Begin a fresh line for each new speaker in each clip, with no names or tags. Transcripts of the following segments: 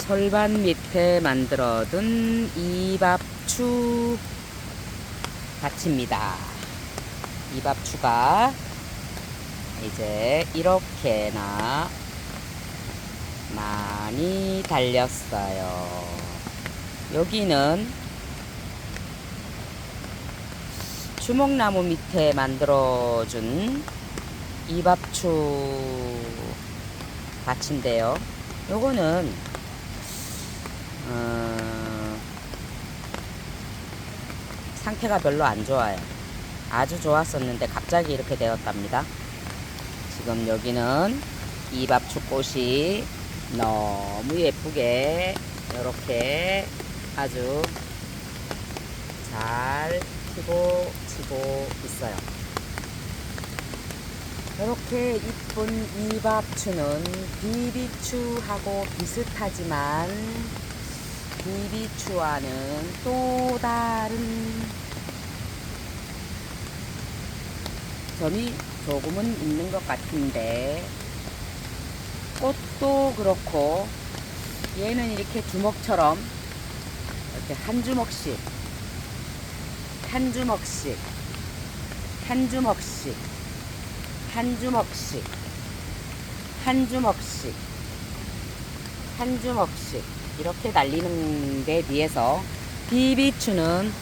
철반 밑에 만들어둔 이밥추 밭입니다. 이밥추가 이제 이렇게나 많이 달렸어요. 여기는 주먹나무 밑에 만들어준 이밥추 밭인데요. 요거는 어, 상태가 별로 안 좋아요. 아주 좋았었는데 갑자기 이렇게 되었답니다. 지금 여기는 이밥추 꽃이 너무 예쁘게 이렇게 아주 잘 피고 지고 있어요. 이렇게 이쁜 이밥추는 비비추하고 비슷하지만 비비추와는 또 다른 점이 조금은 있는 것 같은데 꽃도 그렇고 얘는 이렇게 주먹처럼 이렇게 한 주먹씩 한 주먹씩 한 주먹씩 한 주먹씩 한 주먹씩 한 주먹씩 이렇게 날리는 데 비해서 비비추는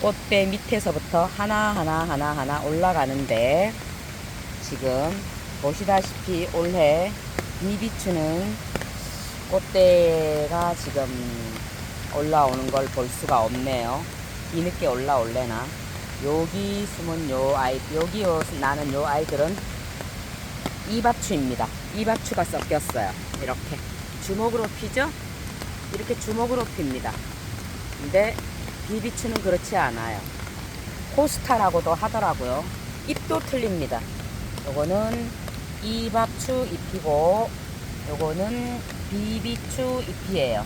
꽃대 밑에서부터 하나 하나 하나 하나 올라가는데 지금 보시다시피 올해 비비추는 꽃대가 지금 올라오는 걸 볼 수가 없네요. 뒤늦게 올라올래나. 여기 숨은 요 아이, 여기 요, 나는 요 아이들은 이밥추입니다. 이밥추가 섞였어요. 이렇게. 주먹으로 피죠? 이렇게 주먹으로 핍니다. 근데 비비추는 그렇지 않아요. 코스타라고도 하더라고요. 잎도 틀립니다. 요거는 이밥추 잎이고 요거는 비비추 잎이에요.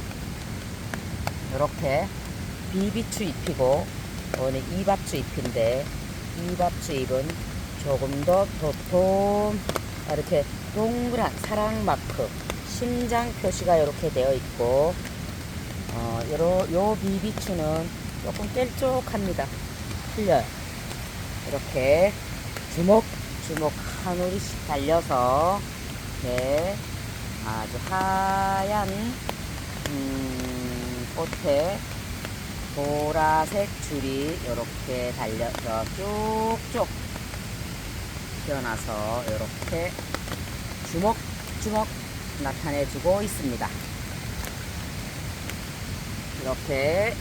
이렇게 비비추 잎이고 요거는 이밥추 잎인데 이밥추 잎은 조금 더 도톰 이렇게 동그란 사랑 마크 심장 표시가 이렇게 되어 있고 어, 요러, 요 비비추는 조금 깰쪽합니다. 틀려요. 이렇게 주먹, 주먹 한 우리씩 달려서, 이렇게 아주 하얀, 음, 꽃에 보라색 줄이 이렇게 달려서 쭉쭉 피어나서 이렇게 주먹, 주먹 나타내주고 있습니다. 이렇게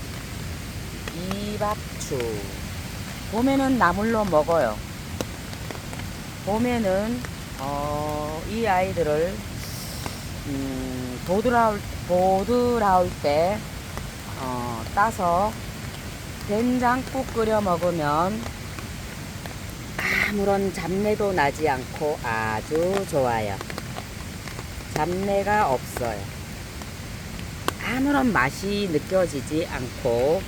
이밥추 봄에는 나물로 먹어요. 봄에는 어, 이 아이들을 음, 보드라울 보드라울 때 어, 따서 된장국 끓여 먹으면 아무런 잡내도 나지 않고 아주 좋아요. 잡내가 없어요. 아무런 맛이 느껴지지 않고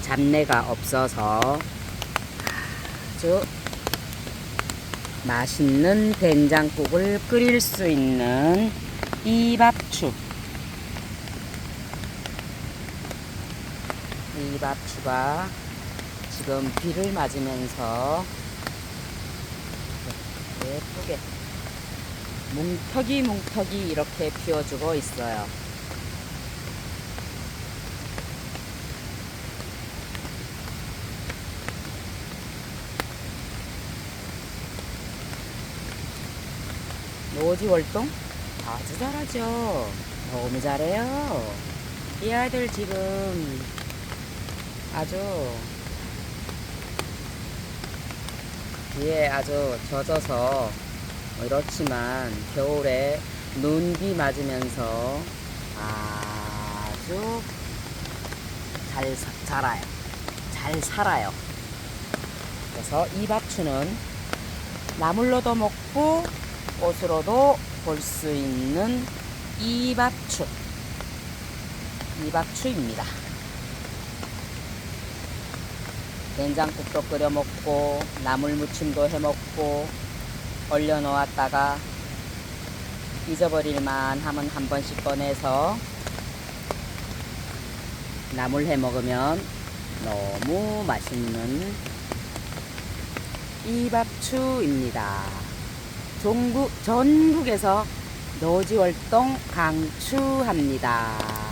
잡내가 없어서 아주 맛있는 된장국을 끓일 수 있는 이 밥추. 이 밥추가 지금 비를 맞으면서 예쁘게 뭉터기 뭉터기 이렇게 피워주고 있어요. 노지 월동 아주 잘하죠. 너무 잘해요. 이 아이들 지금 아주 뒤에 아주 젖어서 이렇지만 겨울에 눈비 맞으면서 아주 잘 사- 자라요. 잘 살아요. 그래서 이 밥추는 나물로도 먹고 꽃으로도 볼 수 있는 이밥추. 이밥추입니다. 된장국도 끓여 먹고 나물 무침도 해 먹고 얼려 놓았다가 잊어버릴만 하면 한 번씩 꺼내서 나물 해 먹으면 너무 맛있는 이밥추입니다. 종국, 전국에서 노지 활동 강추합니다.